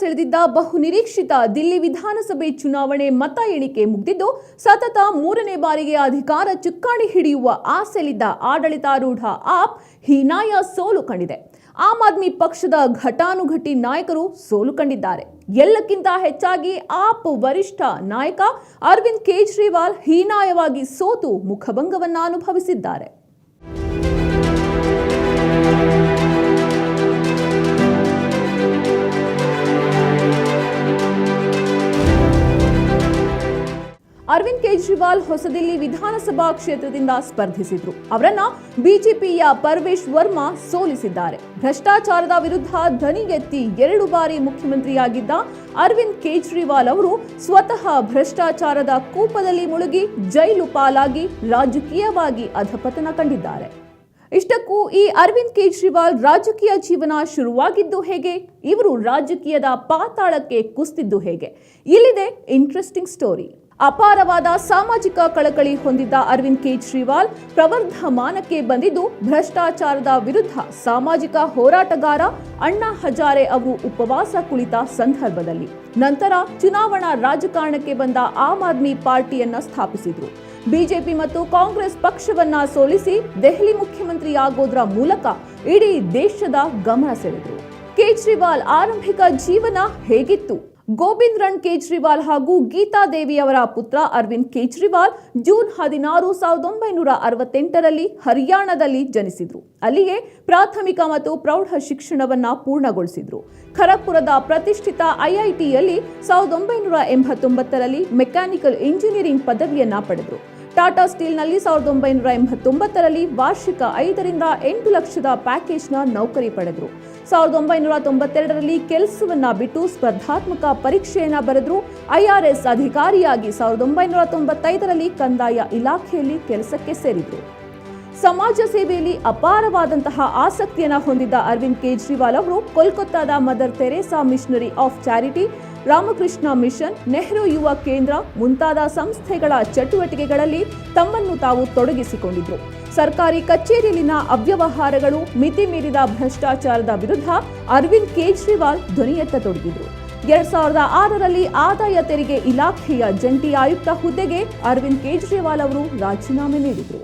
ಸೆಳೆದಿದ್ದ ಬಹು ನಿರೀಕ್ಷಿತ ದಿಲ್ಲಿ ವಿಧಾನಸಭೆ ಚುನಾವಣೆ ಮತ ಎಣಿಕೆ ಮುಗಿದಿದ್ದು, ಸತತ ಮೂರನೇ ಬಾರಿಗೆ ಅಧಿಕಾರ ಚುಕ್ಕಾಣಿ ಹಿಡಿಯುವ ಆಸೆಲಿದ್ದ ಆಡಳಿತಾರೂಢ ಆಪ್ ಹೀನಾಯ ಸೋಲು ಕಂಡಿದೆ. ಆಮ್ ಆದ್ಮಿ ಪಕ್ಷದ ಘಟಾನುಘಟಿ ನಾಯಕರು ಸೋಲು ಕಂಡಿದ್ದಾರೆ. ಎಲ್ಲಕ್ಕಿಂತ ಹೆಚ್ಚಾಗಿ ಆಪ್ ವರಿಷ್ಠ ನಾಯಕ ಅರವಿಂದ್ ಕೇಜ್ರಿವಾಲ್ ಹೀನಾಯವಾಗಿ ಸೋತು ಮುಖಭಂಗವನ್ನ ಅನುಭವಿಸಿದ್ದಾರೆ ಅರವಿಂದ್ ಕೇಜ್ರಿವಾಲ್ ಹೊಸದಿಲ್ಲಿ ವಿಧಾನಸಭಾ ಕ್ಷೇತ್ರದಿಂದ ಸ್ಪರ್ಧಿಸಿದ್ರು. ಅವರನ್ನ ಬಿಜೆಪಿಯ ಪರ್ವೇಶ್ ವರ್ಮಾ ಸೋಲಿಸಿದ್ದಾರೆ. ಭ್ರಷ್ಟಾಚಾರದ ವಿರುದ್ಧ ಧ್ವನಿಗೆತ್ತಿ ಎರಡು ಬಾರಿ ಮುಖ್ಯಮಂತ್ರಿಯಾಗಿದ್ದ ಅರವಿಂದ್ ಕೇಜ್ರಿವಾಲ್ ಅವರು ಸ್ವತಃ ಭ್ರಷ್ಟಾಚಾರದ ಕೂಪದಲ್ಲಿ ಮುಳುಗಿ ಜೈಲು ಪಾಲಾಗಿ ರಾಜಕೀಯವಾಗಿ ಅಧಪತನ ಕಂಡಿದ್ದಾರೆ. ಇಷ್ಟಕ್ಕೂ ಈ ಅರವಿಂದ್ ಕೇಜ್ರಿವಾಲ್ ರಾಜಕೀಯ ಜೀವನ ಶುರುವಾಗಿದ್ದು ಹೇಗೆ? ಇವರು ರಾಜಕೀಯದ ಪಾತಾಳಕ್ಕೆ ಕುಸ್ತಿದ್ದು ಹೇಗೆ? ಇಲ್ಲಿದೆ ಇಂಟ್ರೆಸ್ಟಿಂಗ್ ಸ್ಟೋರಿ ಅಪಾರವಾದ ಸಾಮಾಜಿಕ ಕಳಕಳಿ ಹೊಂದಿದ್ದ ಅರವಿಂದ್ ಕೇಜ್ರಿವಾಲ್ ಪ್ರವರ್ಧಮಾನಕ್ಕೆ ಬಂದಿದ್ದು, ಭ್ರಷ್ಟಾಚಾರದ ವಿರುದ್ಧ ಸಾಮಾಜಿಕ ಹೋರಾಟಗಾರ ಅಣ್ಣಾ ಹಜಾರೆ ಅವರು ಉಪವಾಸ ಕುಳಿತ ಸಂದರ್ಭದಲ್ಲಿ. ನಂತರ ಚುನಾವಣಾ ರಾಜಕಾರಣಕ್ಕೆ ಬಂದ ಆಮ್ ಆದ್ಮಿ ಪಾರ್ಟಿಯನ್ನ ಸ್ಥಾಪಿಸಿದ್ರು. ಬಿಜೆಪಿ ಮತ್ತು ಕಾಂಗ್ರೆಸ್ ಪಕ್ಷವನ್ನ ಸೋಲಿಸಿ ದೆಹಲಿ ಮುಖ್ಯಮಂತ್ರಿಯಾಗೋದ್ರ ಮೂಲಕ ಇಡೀ ದೇಶದ ಗಮನ ಸೆಳೆದರು. ಕೇಜ್ರಿವಾಲ್ ಆರಂಭಿಕ ಜೀವನ ಹೇಗಿತ್ತು? ಗೋವಿಂದ್ ರಣ್ ಕೇಜ್ರಿವಾಲ್ ಹಾಗೂ ಗೀತಾ ದೇವಿ ಅವರ ಪುತ್ರ ಅರವಿಂದ್ ಕೇಜ್ರಿವಾಲ್ ಜೂನ್ ಹದಿನಾರು ಸಾವಿರದ ಒಂಬೈನೂರ ಅರವತ್ತೆಂಟರಲ್ಲಿ ಹರಿಯಾಣದಲ್ಲಿ ಜನಿಸಿದ್ರು. ಅಲ್ಲಿಯೇ ಪ್ರಾಥಮಿಕ ಮತ್ತು ಪ್ರೌಢ ಶಿಕ್ಷಣವನ್ನು ಪೂರ್ಣಗೊಳಿಸಿದ್ರು. ಖರಗ್ಪುರದ ಪ್ರತಿಷ್ಠಿತ ಐಐಟಿಯಲ್ಲಿ ಸಾವಿರದ ಒಂಬೈನೂರ ಎಂಬತ್ತೊಂಬತ್ತರಲ್ಲಿ ಮೆಕ್ಯಾನಿಕಲ್ ಇಂಜಿನಿಯರಿಂಗ್ ಪದವಿಯನ್ನ ಪಡೆದರು. ಟಾಟಾ ಸ್ಟೀಲ್ನಲ್ಲಿ ಸಾವಿರದ ಒಂಬೈನೂರ ಎಂಬತ್ತೊಂಬತ್ತರಲ್ಲಿ ವಾರ್ಷಿಕ ಐದರಿಂದ ಎಂಟು ಲಕ್ಷದ ಪ್ಯಾಕೇಜ್ನ ನೌಕರಿ ಪಡೆದರು. ಸಾವಿರದ ಒಂಬೈನೂರ ತೊಂಬತ್ತೆರಡರಲ್ಲಿ ಕೆಲಸವನ್ನ ಬಿಟ್ಟು ಸ್ಪರ್ಧಾತ್ಮಕ ಪರೀಕ್ಷೆಯನ್ನ ಬರೆದ್ರು ಐಆರ್ಎಸ್ ಅಧಿಕಾರಿಯಾಗಿ ಸಾವಿರದ ಒಂಬೈನೂರ ತೊಂಬತ್ತೈದರಲ್ಲಿ ಕಂದಾಯ ಇಲಾಖೆಯಲ್ಲಿ ಕೆಲಸಕ್ಕೆ ಸೇರಿದ್ರು. ಸಮಾಜ ಸೇವೆಯಲ್ಲಿ ಅಪಾರವಾದಂತಹ ಆಸಕ್ತಿಯನ್ನು ಹೊಂದಿದ್ದ ಅರವಿಂದ್ ಕೇಜ್ರಿವಾಲ್ ಅವರು ಕೋಲ್ಕತ್ತಾದ Mother Teresa missionary of charity, Ramakrishna Mission, Nehru Yuva Kendra ಮುಂತಾದ ಸಂಸ್ಥೆಗಳ ಚಟುವಟಿಕೆಗಳಲ್ಲಿ ತಮ್ಮನ್ನು ತಾವು ತೊಡಗಿಸಿಕೊಂಡಿದ್ರು. ಸರ್ಕಾರಿ ಕಚೇರಿಯಲ್ಲಿನ ಅವ್ಯವಹಾರಗಳು ಮಿತಿ ಮೀರಿದ ಭ್ರಷ್ಟಾಚಾರದ ವಿರುದ್ಧ ಅರವಿಂದ್ ಕೇಜ್ರಿವಾಲ್ ಧ್ವನಿ ಎತ್ತತೊಡಗಿದ್ರು ಎರಡ್ ಸಾವಿರದ ಆರರಲ್ಲಿ ಆದಾಯ ತೆರಿಗೆ ಇಲಾಖೆಯ ಜಂಟಿ ಆಯುಕ್ತ ಹುದ್ದೆಗೆ ಅರವಿಂದ್ ಕೇಜ್ರಿವಾಲ್ ಅವರು ರಾಜೀನಾಮೆ ನೀಡಿದರು.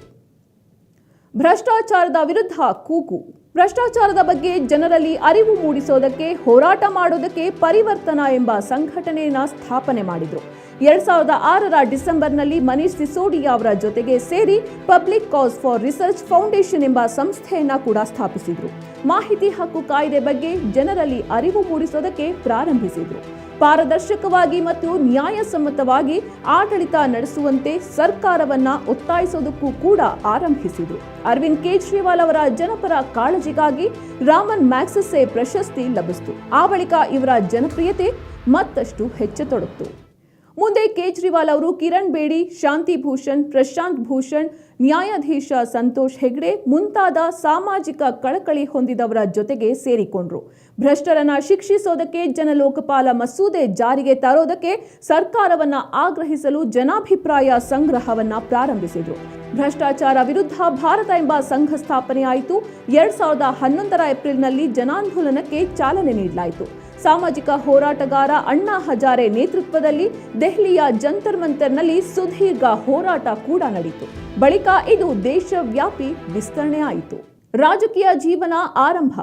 ಭ್ರಷ್ಟಾಚಾರದ ವಿರುದ್ಧ ಕೂಗು. ಭ್ರಷ್ಟಾಚಾರದ ಬಗ್ಗೆ ಜನರಲ್ಲಿ ಅರಿವು ಮೂಡಿಸೋದಕ್ಕೆ, ಹೋರಾಟ ಮಾಡೋದಕ್ಕೆ ಪರಿವರ್ತನಾ ಎಂಬ ಸಂಘಟನೆಯನ್ನ ಸ್ಥಾಪನೆ ಮಾಡಿದ್ರು. ಎರಡ್ ಸಾವಿರದ ಆರರ ಡಿಸೆಂಬರ್ನಲ್ಲಿ ಮನೀಶ್ ಸಿಸೋಡಿಯಾ ಅವರ ಜೊತೆಗೆ ಸೇರಿ Public Cause for Research Foundation ಎಂಬ ಸಂಸ್ಥೆಯನ್ನ ಕೂಡ ಸ್ಥಾಪಿಸಿದ್ರು. ಮಾಹಿತಿ ಹಕ್ಕು ಕಾಯ್ದೆ ಬಗ್ಗೆ ಜನರಲ್ಲಿ ಅರಿವು ಮೂಡಿಸೋದಕ್ಕೆ ಪ್ರಾರಂಭಿಸಿದ್ರು. ಪಾರದರ್ಶಕವಾಗಿ ಮತ್ತು ನ್ಯಾಯಸಮ್ಮತವಾಗಿ ಆಡಳಿತ ನಡೆಸುವಂತೆ ಸರ್ಕಾರವನ್ನ ಒತ್ತಾಯಿಸೋದಕ್ಕೂ ಕೂಡ ಆರಂಭಿಸಿದ್ರು. ಅರವಿಂದ್ ಕೇಜ್ರಿವಾಲ್ ಅವರ ಜನಪರ ಕಾಳಜಿಗಾಗಿ ರಾಮನ್ ಮ್ಯಾಕ್ಸಸ್ಸೆ ಪ್ರಶಸ್ತಿ ಲಭಿಸಿತು. ಆ ಬಳಿಕ ಇವರ ಜನಪ್ರಿಯತೆ ಮತ್ತಷ್ಟು ಹೆಚ್ಚತೊಡಗಿತು. ಮುಂದೆ ಕೇಜ್ರಿವಾಲ್ ಅವರು ಕಿರಣ್ ಬೇಡಿ, ಶಾಂತಿ ಭೂಷಣ್, ಪ್ರಶಾಂತ್ ಭೂಷಣ್, ನ್ಯಾಯಾಧೀಶ ಸಂತೋಷ್ ಹೆಗ್ಡೆ ಮುಂತಾದ ಸಾಮಾಜಿಕ ಕಳಕಳಿ ಹೊಂದಿದವರ ಜೊತೆಗೆ ಸೇರಿಕೊಂಡ್ರು. ಭ್ರಷ್ಟರನ್ನ ಶಿಕ್ಷಿಸೋದಕ್ಕೆ ಜನಲೋಕಪಾಲ ಮಸೂದೆ ಜಾರಿಗೆ ತರೋದಕ್ಕೆ ಸರ್ಕಾರವನ್ನ ಆಗ್ರಹಿಸಲು ಜನಾಭಿಪ್ರಾಯ ಸಂಗ್ರಹವನ್ನ ಪ್ರಾರಂಭಿಸಿದ್ರು. ಭ್ರಷ್ಟಾಚಾರ ವಿರುದ್ಧ ಭಾರತ ಎಂಬ ಸಂಘ ಸ್ಥಾಪನೆಯಾಯಿತು. ಎರಡ್ ಸಾವಿರದ ಹನ್ನೊಂದರ ಏಪ್ರಿಲ್ನಲ್ಲಿ ಜನಾಂದೋಲನಕ್ಕೆ ಚಾಲನೆ ನೀಡಲಾಯಿತು. ಸಾಮಾಜಿಕ ಹೋರಾಟಗಾರ ಅಣ್ಣಾ ಹಜಾರೆ ನೇತೃತ್ವದಲ್ಲಿ ದೆಹಲಿಯ ಜಂತರ್ ಮಂತರ್ನಲ್ಲಿ ಸುದೀರ್ಘ ಹೋರಾಟ ಕೂಡ ನಡೆಯಿತು ಬಳಿಕ ಇದು ದೇಶವ್ಯಾಪಿ ವಿಸ್ತರಣೆ ಆಯಿತು. ರಾಜಕೀಯ ಜೀವನ ಆರಂಭ.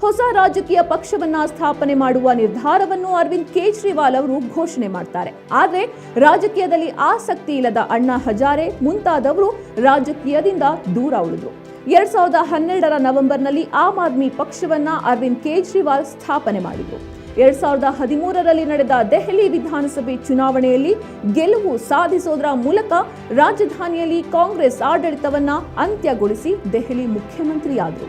ಹೊಸ ರಾಜಕೀಯ ಪಕ್ಷವನ್ನ ಸ್ಥಾಪನೆ ಮಾಡುವ ನಿರ್ಧಾರವನ್ನು ಅರವಿಂದ್ ಕೇಜ್ರಿವಾಲ್ ಅವರು ಘೋಷಣೆ ಮಾಡ್ತಾರೆ. ಆದರೆ ರಾಜಕೀಯದಲ್ಲಿ ಆಸಕ್ತಿ ಇಲ್ಲದ ಅಣ್ಣಾ ಹಜಾರೆ ಮುಂತಾದವರು ರಾಜಕೀಯದಿಂದ ದೂರ ಉಳಿದ್ರು. ಎರಡ್ ಸಾವಿರದ ಹನ್ನೆರಡರ ನವೆಂಬರ್ನಲ್ಲಿ ಆಮ್ ಆದ್ಮಿ ಪಕ್ಷವನ್ನ ಅರವಿಂದ್ ಕೇಜ್ರಿವಾಲ್ ಸ್ಥಾಪನೆ ಮಾಡಿದ್ರು. ಎರಡ್ ಸಾವಿರದ ಹದಿಮೂರರಲ್ಲಿ ನಡೆದ ದೆಹಲಿ ವಿಧಾನಸಭೆ ಚುನಾವಣೆಯಲ್ಲಿ ಗೆಲುವು ಸಾಧಿಸೋದರ ಮೂಲಕ ರಾಜಧಾನಿಯಲ್ಲಿ ಕಾಂಗ್ರೆಸ್ ಆಡಳಿತವನ್ನ ಅಂತ್ಯಗೊಳಿಸಿ ದೆಹಲಿ ಮುಖ್ಯಮಂತ್ರಿಯಾದರು.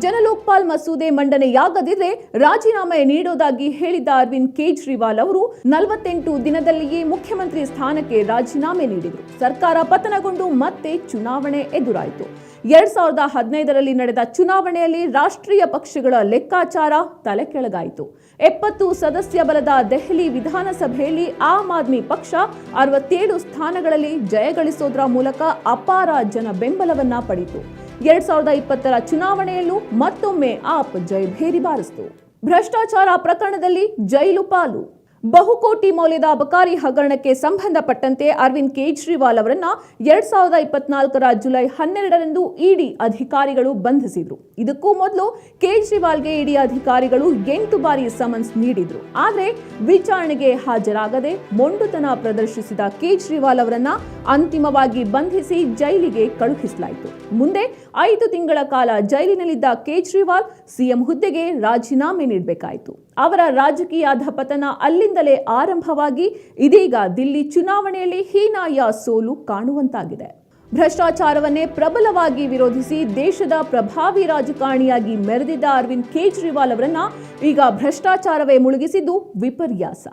ಜನಲೋಕ್ಪಾಲ್ ಮಸೂದೆ ಮಂಡನೆಯಾಗದಿದ್ರೆ ರಾಜೀನಾಮೆ ನೀಡೋದಾಗಿ ಹೇಳಿದ್ದ ಅರವಿಂದ್ ಕೇಜ್ರಿವಾಲ್ ಅವರು ನಲವತ್ತೆಂಟು ದಿನದಲ್ಲಿಯೇ ಮುಖ್ಯಮಂತ್ರಿ ಸ್ಥಾನಕ್ಕೆ ರಾಜೀನಾಮೆ ನೀಡಿದರು. ಸರ್ಕಾರ ಪತನಗೊಂಡು ಮತ್ತೆ ಚುನಾವಣೆ ಎದುರಾಯಿತು. ಎರಡ್ ಸಾವಿರದ ಹದಿನೈದರಲ್ಲಿ ನಡೆದ ಚುನಾವಣೆಯಲ್ಲಿ ರಾಷ್ಟ್ರೀಯ ಪಕ್ಷಗಳ ಲೆಕ್ಕಾಚಾರ ತಲೆ ಕೆಳಗಾಯಿತು ಎಪ್ಪತ್ತು ಸದಸ್ಯ ಬಲದ ದೆಹಲಿ ವಿಧಾನಸಭೆಯಲ್ಲಿ ಆಮ್ ಆದ್ಮಿ ಪಕ್ಷ ಅರವತ್ತೇಳು ಸ್ಥಾನಗಳಲ್ಲಿ ಜಯಗಳಿಸೋದ್ರ ಮೂಲಕ ಅಪಾರ ಜನ ಬೆಂಬಲವನ್ನ ಪಡೆಯಿತು ಎರಡ್ ಸಾವಿರದ ಇಪ್ಪತ್ತರ ಚುನಾವಣೆಯಲ್ಲೂ ಮತ್ತೊಮ್ಮೆ ಆಪ್ ಜಯಭೇರಿ ಬಾರಿಸಿತು. ಭ್ರಷ್ಟಾಚಾರ ಪ್ರಕರಣದಲ್ಲಿ ಜೈಲು ಪಾಲು. ಬಹುಕೋಟಿ ಮೌಲ್ಯದ ಅಬಕಾರಿ ಹಗರಣಕ್ಕೆ ಸಂಬಂಧಪಟ್ಟಂತೆ ಅರವಿಂದ್ ಕೇಜ್ರಿವಾಲ್ ಅವರನ್ನು ಎರಡ್ ಸಾವಿರದ ಇಪ್ಪತ್ನಾಲ್ಕರ ಜುಲೈ ಹನ್ನೆರಡರಂದು ಇಡಿ ಅಧಿಕಾರಿಗಳು ಬಂಧಿಸಿದ್ರು. ಇದಕ್ಕೂ ಮೊದಲು ಕೇಜ್ರಿವಾಲ್ಗೆ ಇಡಿ ಅಧಿಕಾರಿಗಳು ಎಂಟು ಬಾರಿ ಸಮನ್ಸ್ ನೀಡಿದ್ರು. ಆದರೆ ವಿಚಾರಣೆಗೆ ಹಾಜರಾಗದೆ ಮೊಂಡುತನ ಪ್ರದರ್ಶಿಸಿದ ಕೇಜ್ರಿವಾಲ್ ಅವರನ್ನ ಅಂತಿಮವಾಗಿ ಬಂಧಿಸಿ ಜೈಲಿಗೆ ಕಳುಹಿಸಲಾಯಿತು. ಮುಂದೆ ಐದು ತಿಂಗಳ ಕಾಲ ಜೈಲಿನಲ್ಲಿದ್ದ ಕೇಜ್ರಿವಾಲ್ ಸಿಎಂ ಹುದ್ದೆಗೆ ರಾಜೀನಾಮೆ ನೀಡಬೇಕಾಯಿತು. ಅವರ ರಾಜಕೀಯ ಪತನ ಅಲ್ಲಿಂದಲೇ ಆರಂಭವಾಗಿ ಇದೀಗ ದಿಲ್ಲಿ ಚುನಾವಣೆಯಲ್ಲಿ ಹೀನಾಯ ಸೋಲು ಕಾಣುವಂತಾಗಿದೆ. ಭ್ರಷ್ಟಾಚಾರವನ್ನೇ ಪ್ರಬಲವಾಗಿ ವಿರೋಧಿಸಿ ದೇಶದ ಪ್ರಭಾವಿ ರಾಜಕಾರಣಿಯಾಗಿ ಮೆರೆದಿದ್ದ ಅರವಿಂದ್ ಕೇಜ್ರಿವಾಲ್ ಅವರನ್ನ ಈಗ ಭ್ರಷ್ಟಾಚಾರವೇ ಮುಳುಗಿಸಿದ್ದು ವಿಪರ್ಯಾಸ.